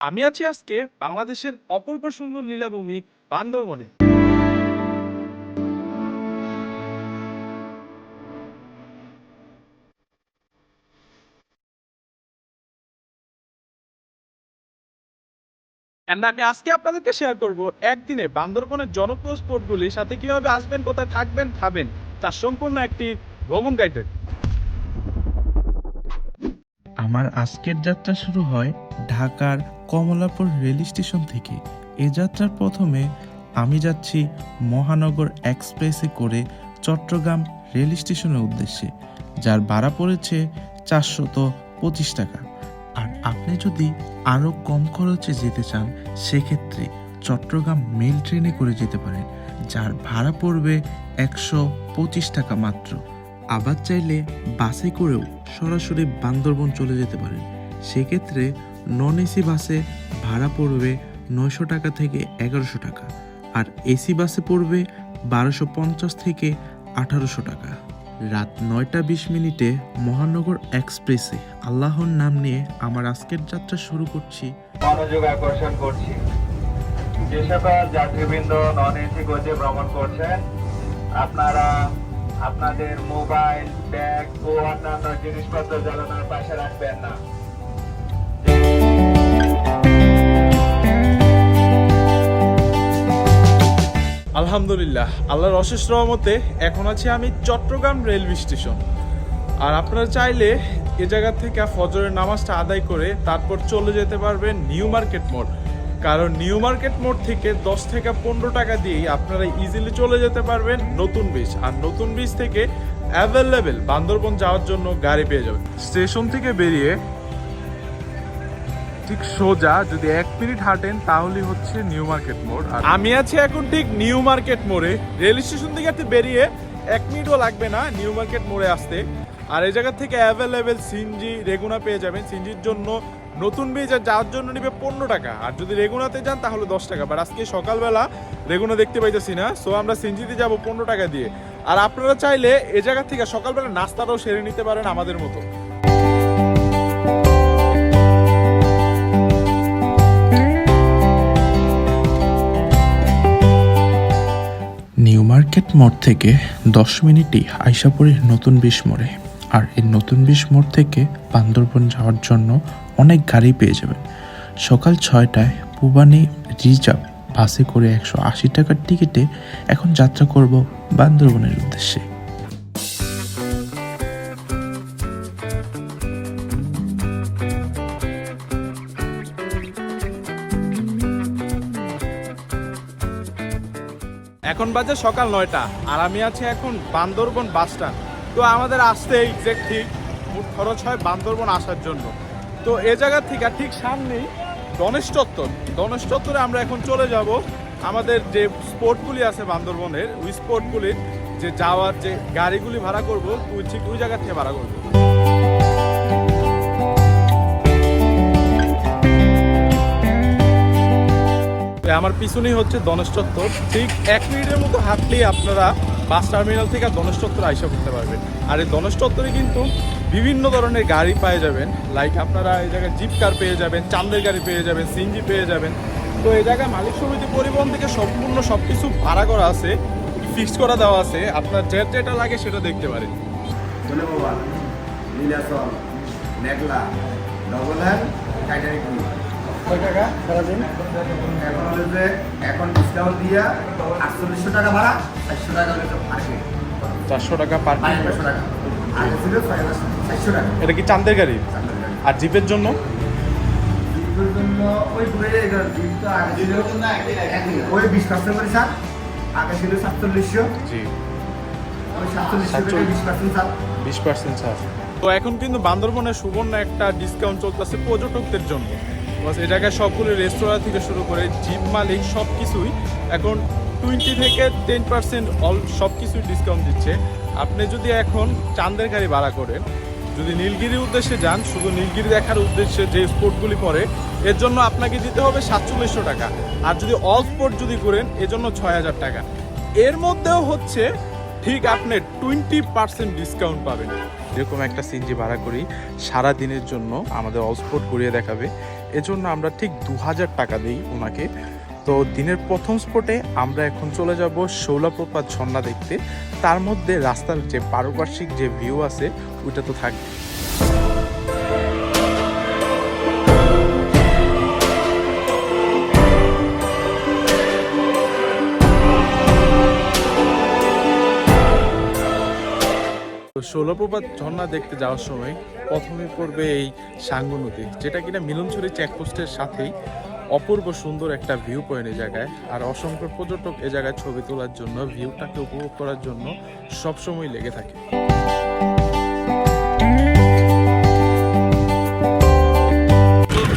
আমি আছি আজকে বাংলাদেশের অপূর্ব সুন্দর লীলাভূমি বান্দরবনে। আমি আজকে আপনাদেরকে শেয়ার করব একদিনে বান্দরবনের জনপ্রিয় স্পটগুলির সাথে কীভাবে আসবেন, কোথায় থাকবেন, খাবেন, তার সম্পূর্ণ একটি ভ্রমণ গাইডেড আমার আজকের যাত্রা শুরু হয় ঢাকার কমলাপুর রেল স্টেশন থেকে এ যাত্রার প্রথমে আমি যাচ্ছি মহানগর এক্সপ্রেসে করে চট্টগ্রাম রেল স্টেশনের উদ্দেশ্যে, যার ভাড়া পড়েছে চারশত পঁচিশ টাকা। আর আপনি যদি আরও কম খরচে যেতে চান, সেক্ষেত্রে চট্টগ্রাম মেল ট্রেনে করে যেতে পারেন, যার ভাড়া পড়বে একশো পঁচিশ টাকা মাত্র। আবার চাইলে বাসে করেও সরাসরি বান্দরবন চলে যেতে পারেন। সেক্ষেত্রে নন এসি বাসে ভাড়া পড়বে নয়শো টাকা থেকে এগারোশো টাকা আর এসি বাসে পড়বে বারোশো পঞ্চাশ থেকে আঠারোশো টাকা। রাত নয়টা বিশ মিনিটে মহানগর এক্সপ্রেসে আল্লাহর নাম নিয়ে আমার আজকের যাত্রা শুরু করছি। মনোযোগ আকর্ষণ করছি। যে সকল যাত্রীবৃন্দ নন এসি ভ্রমণ করছেন, আপনারা আপনাদের মোবাইল, ব্যাগ ও অন্যান্য জিনিসপত্র জ্বালানোর পাশে রাখবেন না। আলহামদুলিল্লাহ, আল্লাহর অশেষ রহমতে এখন আছি আমি চট্টগ্রাম রেলওয়ে স্টেশন। আর আপনারা চাইলে এ জায়গা থেকে ফজরের নামাজটা আদায় করে তারপর চলে যেতে পারবেন নিউ মার্কেট মোড়। কারণ নিউ মার্কেট মোড় থেকে দশ থেকে পনেরো টাকা দিয়েই আপনারা ইজিলি চলে যেতে পারবেন নতুন বীজ। আর নতুন বীজ থেকে অ্যাভেলেবেল বান্দরবন যাওয়ার জন্য গাড়ি পেয়ে যাবেন। স্টেশন থেকে বেরিয়ে ঠিক সোজা, যদি এক মিনিট হাঁটেন তাহলে হচ্ছে নিউ মার্কেট মোড়। আর আমি আছি এখন ঠিক নিউ মার্কেট মোড়ে। রেল স্টেশন থেকে একটু বেরিয়ে এক মিনিটও লাগবে না নিউ মার্কেট মোড়ে আসতে। আর এই জায়গা থেকে অ্যাভেলেবেল সিনজি রেগুনা পেয়ে যাবেন। সিনজির জন্য নতুন আর যাওয়ার জন্য নিবে পনেরো টাকা। আর যদি রেগুনাতে যান, তাহলে দশ টাকা। বাট আজকে সকালবেলা রেগুনা দেখতে পাইতেছি না সো আমরা সিনজিতে যাব পনেরো টাকা দিয়ে। আর আপনারা চাইলে এ জায়গা থেকে সকালবেলা নাস্তাটাও সেরে নিতে পারেন আমাদের মতো। মার্কেট মোড় থেকে দশ মিনিটই আইসাপুরের নতুন বিশ মোড়ে। আর এই নতুন বিশ মোড় থেকে বান্দরবন যাওয়ার জন্য অনেক গাড়ি পেয়ে যাবেন। সকাল ছয়টায় পুবানি রিজার্ভ বাসে করে একশো আশি টাকার টিকিটে এখন যাত্রা করব বান্দরবনের উদ্দেশ্যে। এখন বাজে সকাল নয়টা আর আমি আছি এখন বান্দরবন বাস স্ট্যান্ড। তো আমাদের আসতে এক্সাক্ট ঠিক মোট খরচ হয় বান্দরবন আসার জন্য। তো এ জায়গা থেকে ঠিক সামনেই গণেশ চত্বর। গণেশ চত্বরে আমরা এখন চলে যাব আমাদের যে স্পোর্টগুলি আছে বান্দরবনের, ওই স্পোর্টগুলির যে যাওয়ার যে গাড়িগুলি ভাড়া করব, ওই ঠিক ওই জায়গা থেকে ভাড়া করব। আমার পিছনেই হচ্ছে ধনেশ চত্বর। ঠিক এক মিনিটের মতো হাঁটলেই আপনারা বাস টার্মিনাল থেকে ধনেশ চত্বর আইসা করতে পারবেন। আর এই ধনেশ চত্বরে কিন্তু বিভিন্ন ধরনের গাড়ি পেয়ে যাবেন। লাইক আপনারা এই জায়গায় জিপ কার পেয়ে যাবেন চান্দের গাড়ি পেয়ে যাবেন সিনজি পেয়ে যাবেন। তো এই জায়গায় মালিক সমিতি পরিবহন থেকে সম্পূর্ণ সব কিছু ভাড়া করা আছে ফিক্সড করা দেওয়া আছে। আপনার যে যেটা লাগে সেটা দেখতে পারেন। নীলাচল টাইটানিক কয় টাকা সারাদিন? এখন হলো যে এখন ডিসকাউন্ট দিয়া আটচল্লিশশো টাকা ভাড়া চারশো টাকা হলে চারশো চারশো এটা কি চান্দের গাড়ি? আর জিপের জন্য? জিপের ওই তো আগে ছিল একই। ওই বিশ পার্সেন্ট করে আগে ছিল সাতচল্লিশশো। জি। ছাড়। তো এখন কিন্তু বান্দরবনের সুবর্ণ একটা ডিসকাউন্ট চলতেছে পর্যটকদের জন্য। এই জায়গায় সবগুলো রেস্তোরাঁ থেকে শুরু করে জিপ মালিক সব কিছুই এখন টোয়েন্টি থেকে টেন পার্সেন্ট অল সব কিছুই ডিসকাউন্ট দিচ্ছে। আপনি যদি এখন চান্দের গাড়ি ভাড়া করেন, যদি নীলগিরির উদ্দেশ্যে যান, শুধু নীলগিরি দেখার উদ্দেশ্যে যে স্পোর্টগুলি পড়ে, এর জন্য আপনাকে দিতে হবে সাতচল্লিশশো টাকা। আর যদি অল স্পোর্ট যদি করেন, এর জন্য ছয় হাজার টাকা। এর মধ্যেও হচ্ছে, ঠিক আপনি টোয়েন্টি পার্সেন্ট ডিসকাউন্ট পাবেন। এরকম একটা সিনজি ভাড়া করি সারা দিনের জন্য আমাদের অল স্পোর্ট ঘুরিয়ে দেখাবে। এজন্য আমরা ঠিক দু হাজার টাকা দিই ওনাকে। তো দিনের প্রথম স্পটে আমরা এখন চলে যাব শৌলাপ্রপাত ঝর্ণা দেখতে। তার মধ্যে রাস্তার যে পারিপার্শ্বিক যে ভিউ আছে, ওইটা তো থাকবে তো শৈলপ্রপাত ঝর্ণা দেখতে যাওয়ার সময় প্রথমে পড়বে এই সাঙ্গু নদী, যেটা কিনা মিলনছড়ি চেকপোস্টের সাথেই অপূর্ব সুন্দর একটা ভিউ পয়েন্ট এই জায়গায়। আর অসংখ্য পর্যটক এ জায়গায় ছবি তোলার জন্য ভিউটাকে উপভোগ করার জন্য সবসময় লেগে থাকে।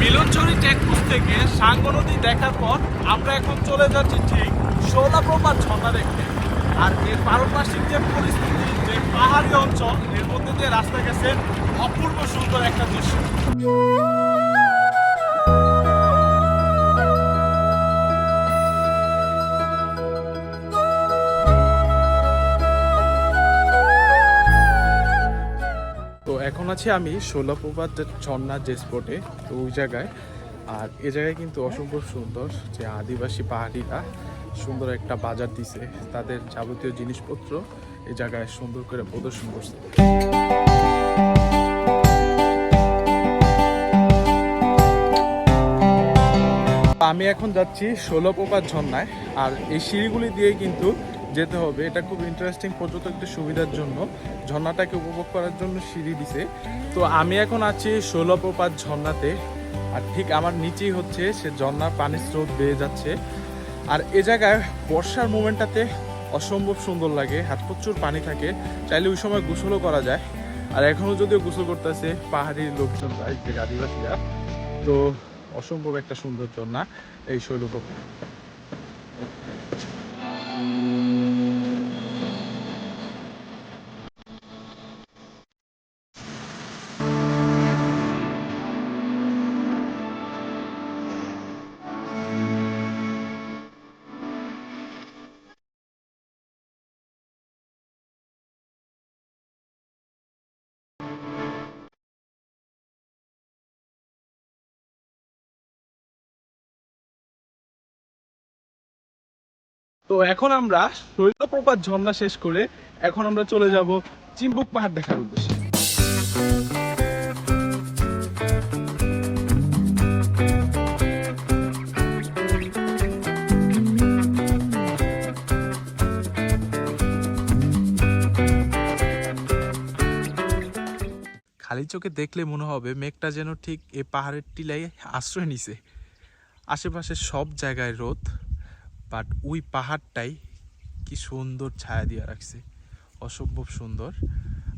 মিলনছড়ি চেকপোস্ট থেকে সাঙ্গু নদী দেখার পর আমরা এখন চলে যাচ্ছি ঠিক শোলাপ্রপাত ঝর্ণা দেখতে। আর এর পারপার্শ্বিক যে পরিস্থিতি যে পাহাড়ি অঞ্চল, এর মধ্যে যে রাস্তা গেছে অপূর্ব সুন্দর একটা দৃশ্য। তো এখন আছি আমি শোলাপ্রপাত যে ঝর্ণা যে স্পটে তো ওই জায়গায়। আর এ জায়গায় কিন্তু অসম্ভব সুন্দর যে আদিবাসী পাহাড়িরা সুন্দর একটা বাজার দিছে, তাদের যাবতীয় জিনিসপত্র। এই জায়গায় সুন্দর করে প্রদর্শন করছে। আমি এখন যাচ্ছি ষোলপ্রপাত ঝর্ণায়, আর এই সিঁড়িগুলি দিয়ে কিন্তু যেতে হবে। এটা খুব ইন্টারেস্টিং পর্যটকদের সুবিধার জন্য। ঝর্ণাটাকে উপভোগ করার জন্য সিঁড়ি দিছে। তো আমি এখন আছি ষোলপ্রপাত ঝর্ণাতে, আর ঠিক আমার নিচেই হচ্ছে সে ঝর্ণার পানির স্রোত বেয়ে যাচ্ছে। আর এ জায়গায় বর্ষার মোমেন্টটাতে অসম্ভব সুন্দর লাগে, হাত প্রচুর পানি থাকে, চাইলে ওই সময় গোসলও করা যায়। আর এখনও যদিও গোসল করতেছে, পাহাড়ি লোকজন আদিবাসীরা, তো অসম্ভব একটা সুন্দর ঝর্ণা এই শৈলপ্রপাত তো এখন আমরা শৈলপ্রপাত ঝর্ণা শেষ করে এখন আমরা চলে যাব চিম্বুক পাহাড় দেখার উদ্দেশ্যে। খালি চোখে দেখলে মনে হবে মেঘটা যেন ঠিক এই পাহাড়ের টিলাই আশ্রয় নিছে। আশেপাশে সব জায়গায় রোদ। বাট ওই পাহাড়টাই কি সুন্দর ছায়া দিয়ে রাখছে। অসম্ভব সুন্দর।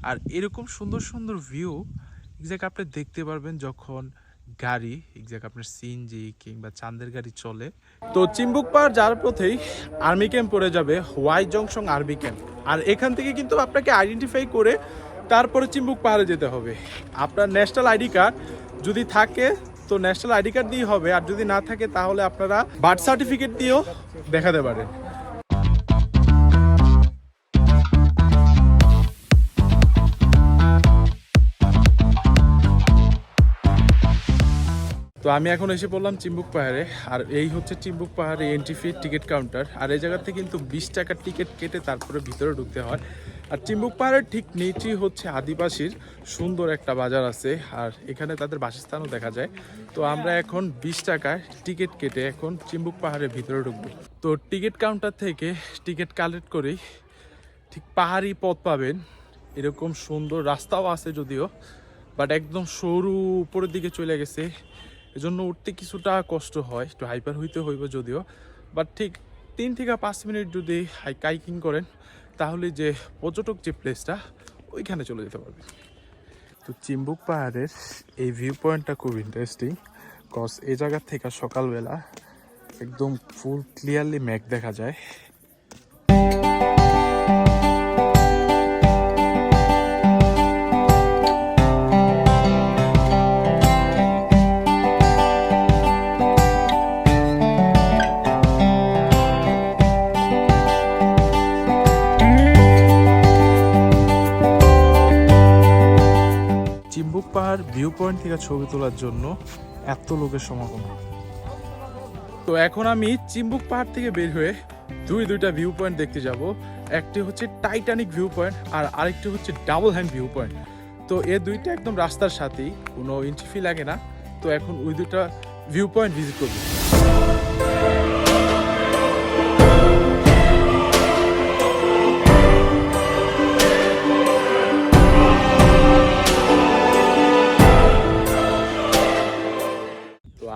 আর এরকম সুন্দর সুন্দর ভিউ এক্সাক্ট আপনি দেখতে পারবেন যখন গাড়ি এক্সাক্ট আপনার সিএনজি কিংবা চাঁদের গাড়ি চলে। তো চিম্বুক পাহাড় যাওয়ার পথেই আর্মি ক্যাম্প পড়ে যাবে হোয়াই জংশন আর্মি ক্যাম্প আর এখান থেকে কিন্তু আপনাকে আইডেন্টিফাই করে তারপরে চিম্বুক পাহাড়ে যেতে হবে। আপনার ন্যাশনাল আইডি কার্ড যদি থাকে তো ন্যাশনাল আইডি কার্ড দিয়ে হবে। আর যদি না থাকে, তাহলে আপনারা বার্থ সার্টিফিকেট দিয়েও দেখাতে পারেন। তো আমি এখন এসে পড়লাম চিম্বুক পাহাড়ে। আর এই হচ্ছে চিম্বুক পাহাড়ে এন্ট্রি ফি টিকিট কাউন্টার আর এই জায়গাতে কিন্তু বিশ টাকার টিকিট কেটে তারপরে ভিতরে ঢুকতে হয়। আর চিম্বুক পাহাড়ের ঠিক নিচেই হচ্ছে আদিবাসীর সুন্দর একটা বাজার আছে। আর এখানে তাদের বাসস্থানও দেখা যায়। তো আমরা এখন বিশ টাকায় টিকিট কেটে এখন চিম্বুক পাহাড়ের ভিতরে ঢুকবো। তো টিকিট কাউন্টার থেকে টিকিট কালেক্ট করেই ঠিক পাহাড়ি পথ পাবেন। এরকম সুন্দর রাস্তাও আছে যদিও, বাট একদম সরু উপরের দিকে চলে গেছে। এজন্য উঠতে কিছুটা কষ্ট হয়, একটু হাইপার হইতে হইব যদিও। বাট ঠিক তিন থেকে পাঁচ মিনিট যদি হাই কাইকিং করেন তাহলে যে পর্যটক যে প্লেসটা ওইখানে চলে যেতে পারবে। তো চিম্বুক পাহাড়ের এই ভিউ পয়েন্টটা খুব ইন্টারেস্টিং কজ এই জায়গার থেকে সকালবেলা একদম ফুল ক্লিয়ারলি মেঘ দেখা যায়। পাহাড় ভিউ পয়েন্ট থেকে ছবি তোলার জন্য এত লোকের সমাগম তো এখন আমি চিম্বুক পাহাড় থেকে বের হয়ে দুই দুইটা ভিউ পয়েন্ট দেখতে যাব। একটি হচ্ছে টাইটানিক ভিউ পয়েন্ট আর আরেকটি হচ্ছে ডাবল হ্যান্ড ভিউ পয়েন্ট তো এ দুইটা একদম রাস্তার সাথেই, কোনো এন্ট্রি ফি লাগে না। তো এখন ওই দুইটা ভিউ পয়েন্ট ভিজিট করব।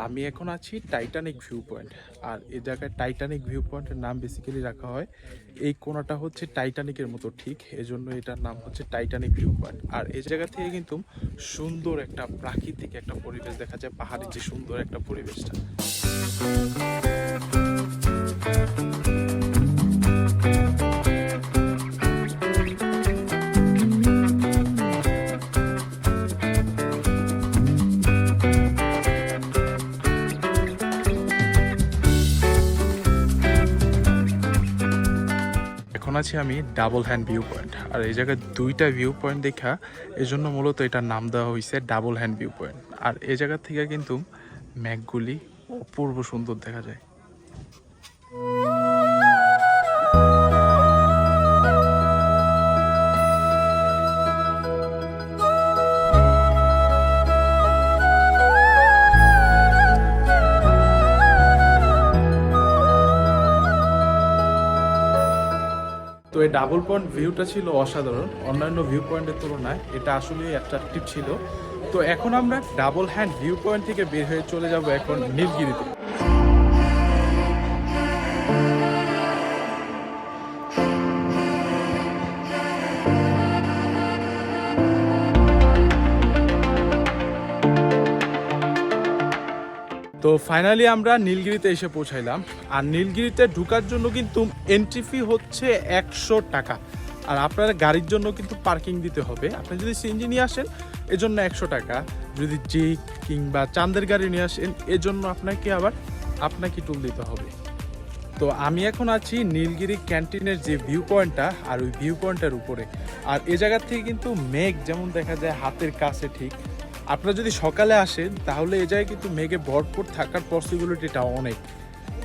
আমি এখন আছি টাইটানিক ভিউ পয়েন্ট আর এ জায়গায় টাইটানিক ভিউ পয়েন্টের নাম বেসিক্যালি রাখা হয়, এই কোনাটা হচ্ছে টাইটানিকের মতো ঠিক, এজন্য এটার নাম হচ্ছে টাইটানিক ভিউ পয়েন্ট আর এই জায়গা থেকে কিন্তু সুন্দর একটা প্রাকৃতিক একটা পরিবেশ দেখা যায়, পাহাড়ের যে সুন্দর একটা পরিবেশটা। আছি আমি ডাবল হ্যান্ড ভিউ পয়েন্ট আর এই জায়গায় দুইটা ভিউ পয়েন্ট দেখা এই জন্য মূলত এটার নাম দেওয়া হয়েছে ডাবল হ্যান্ড ভিউ পয়েন্ট আর এই জায়গা থেকে কিন্তু ম্যাকগুলি অপূর্ব সুন্দর দেখা যায়। এই ডাবল পয়েন্ট ভিউটা ছিল অসাধারণ। অন্যান্য ভিউ পয়েন্টের তুলনায় এটা আসলে অ্যাট্রাকটিভ ছিল। তো এখন আমরা ডাবল হ্যান্ড ভিউ পয়েন্ট থেকে বের হয়ে চলে যাব এখন নীলগিরিতে। তো ফাইনালি আমরা নীলগিরিতে এসে পৌঁছাইলাম। আর নীলগিরিতে ঢুকার জন্য কিন্তু এন্ট্রি ফি হচ্ছে একশো টাকা। আর আপনার গাড়ির জন্য কিন্তু পার্কিং দিতে হবে। আপনি যদি সিএনজি নিয়ে আসেন, এজন্য একশো টাকা। যদি জিপ কিংবা চাঁদের গাড়ি নিয়ে আসেন, এজন্য আপনাকে আবার আপনাকে টুল দিতে হবে। তো আমি এখন আছি নীলগিরি ক্যান্টিনের যে ভিউ পয়েন্টটা আর ওই ভিউ পয়েন্টের উপরে। আর এ জায়গার থেকে কিন্তু মেঘ যেমন দেখা যায় হাতের কাছে ঠিক আপনারা যদি সকালে আসেন, তাহলে এ জায়গায় কিন্তু মেঘে ভরপুর থাকার পসিবিলিটিটা অনেক।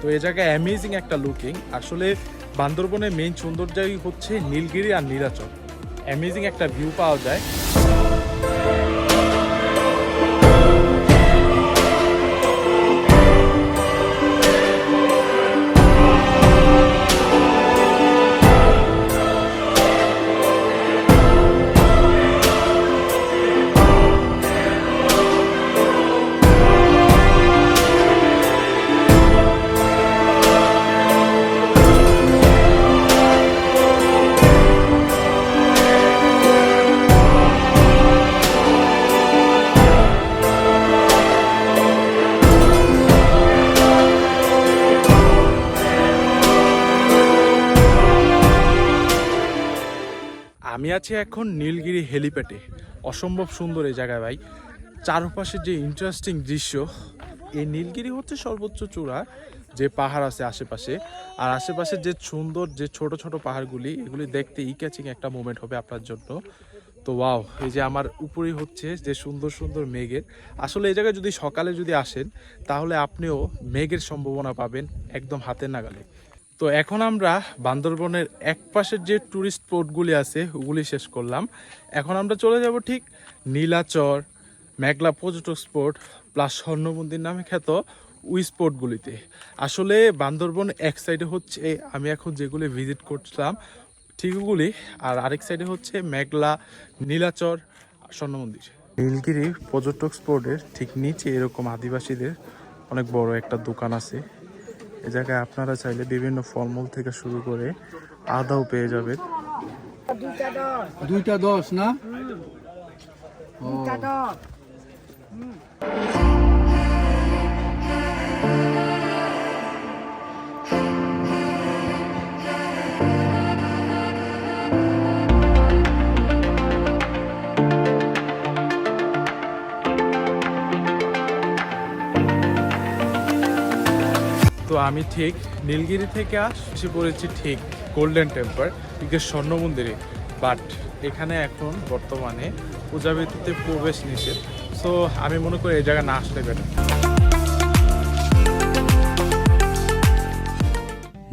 তো এ জায়গায় অ্যামেজিং একটা লুকিং আসলে বান্দরবনের মেইন সৌন্দর্যই হচ্ছে নীলগিরি আর নীলাচল। অ্যামেজিং একটা ভিউ পাওয়া যায়। আছি এখন নীলগিরি হেলিপ্যাডে। অসম্ভব সুন্দর এই জায়গায় ভাই। চারপাশে যে ইন্টারেস্টিং দৃশ্য, এই নীলগিরি হচ্ছে সর্বোচ্চ চূড়া, যে পাহাড় আছে আশেপাশে। আর আশেপাশে যে সুন্দর, যে ছোট ছোট পাহাড়গুলি, এগুলি দেখতে ই ক্যাচিং একটা মোমেন্ট হবে আপনার জন্য। তো ওয়াও এই যে আমার উপরেই হচ্ছে যে সুন্দর সুন্দর মেঘের। আসলে এই জায়গায় যদি সকালে যদি আসেন, তাহলে আপনিও মেঘের সম্ভাবনা পাবেন একদম হাতের নাগালে। তো এখন আমরা বান্দরবনের এক পাশের যে ট্যুরিস্ট স্পটগুলি আছে, ওগুলি শেষ করলাম। এখন আমরা চলে যাব ঠিক নীলাচর, মেঘলা পর্যটক স্পট প্লাস স্বর্ণ মন্দির নামে খ্যাত ওই স্পটগুলিতে আসলে বান্দরবন এক সাইডে হচ্ছে, আমি এখন যেগুলি ভিজিট করছিলাম, ঠিক ওগুলি, আর আরেক সাইডে হচ্ছে মেঘলা নীলাচর স্বর্ণ মন্দির নীলগিরি পর্যটক স্পটের ঠিক নিচে এরকম আদিবাসীদের অনেক বড় একটা দোকান আছে। এ জায়গায় আপনারা চাইলে বিভিন্ন ফলমূল থেকে শুরু করে আদাও পেয়ে যাবেন। দুইটা দশ। না? আমি ঠিক নীলগিরি থেকে আসছি পড়েছি ঠিক গোল্ডেন টেম্পল ঠিক স্বর্ণ মন্দিরে। বাট এখানে এখন বর্তমানে পূজাবিদ্যুতে প্রবেশ নিষেধ। সো আমি মনে করি এই জায়গা না আসলে বেটার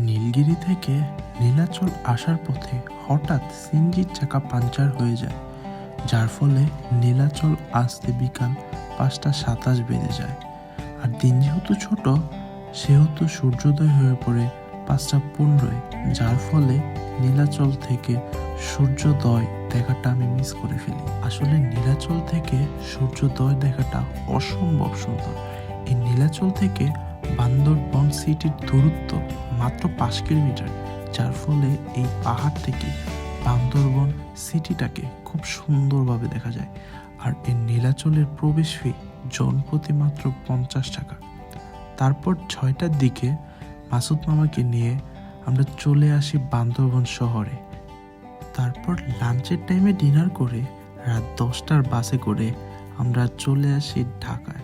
নীলগিরি থেকে নীলাচল আসার পথে হঠাৎ সিনজির চাকা পাঞ্চার হয়ে যায়, যার ফলে নীলাচল আসতে বিকাল পাঁচটা সাতাশ বেজে যায়। আর দিন যেহেতু ছোট সেহেতু সূর্যোদয় হয়ে পড়ে পাঁচটা পনেরোয়, যার ফলে নীলাচল থেকে সূর্যোদয় দেখাটা আমি মিস করে ফেলি। আসলে নীলাচল থেকে সূর্যোদয় দেখাটা অসম্ভব সুন্দর। এই নীলাচল থেকে বান্দরবন সিটির দূরত্ব মাত্র পাঁচ কিলোমিটার, যার ফলে এই পাহাড় থেকে বান্দরবন সিটিটাকে খুব সুন্দরভাবে দেখা যায়। আর এই নীলাচলের প্রবেশ ফি জনপ্রতি মাত্র পঞ্চাশ টাকা। তারপর ছয়টার দিকে মাসুদ মামাকে নিয়ে আমরা চলে আসি বান্দরবন শহরে। তারপর লাঞ্চের টাইমে ডিনার করে রাত দশটার বাসে করে আমরা চলে আসি ঢাকায়।